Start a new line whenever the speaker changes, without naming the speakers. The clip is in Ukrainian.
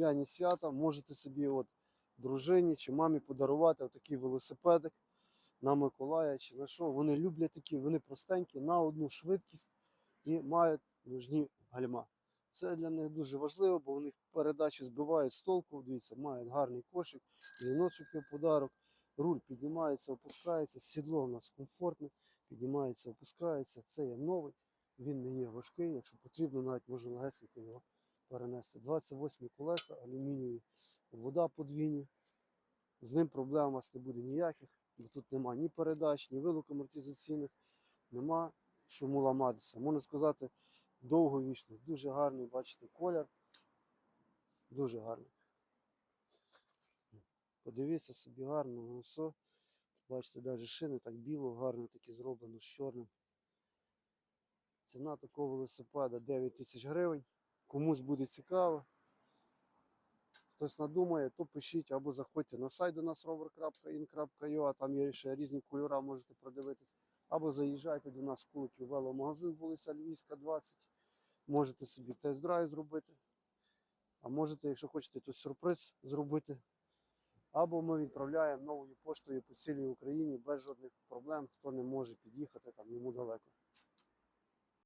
різдвяні свята можете собі от дружині чи мамі подарувати отакий велосипедик на Миколая чи на що. Вони люблять такі, вони простенькі, на одну швидкість і мають нужні гальма. Це для них дуже важливо, бо них передачі збивають з толку. Дивіться, мають гарний кошик, віночок є подарок, руль піднімається, опускається, сідло у нас комфортне, піднімається, опускається. Це є новий, він не є важкий, якщо потрібно, навіть можна легесенько його перенести. 28 колеса, алюмінієві, вода подвійні. З ним проблем у вас не буде ніяких, бо тут нема ні передач, ні вилок амортизаційних, нема чому ламатися. Можна сказати, довговічний, дуже гарний, бачите, колір. Дуже гарний. Подивіться собі гарно, ну все. Бачите, навіть шини так біло, гарно такі зроблено з чорним. Ціна такого велосипеда 9 тисяч гривень. Комусь буде цікаво. Хтось надумає, то пишіть або заходьте на сайт до нас rover.in.ua, там є ще різні кольори, можете продивитись. Або заїжджайте до нас в Куликів веломагазин, вулиця Львівська, 20. Можете собі тест-драйв зробити. А можете, якщо хочете, то сюрприз зробити. Або ми відправляємо новою поштою по цілій Україні без жодних проблем, хто не може під'їхати там йому далеко.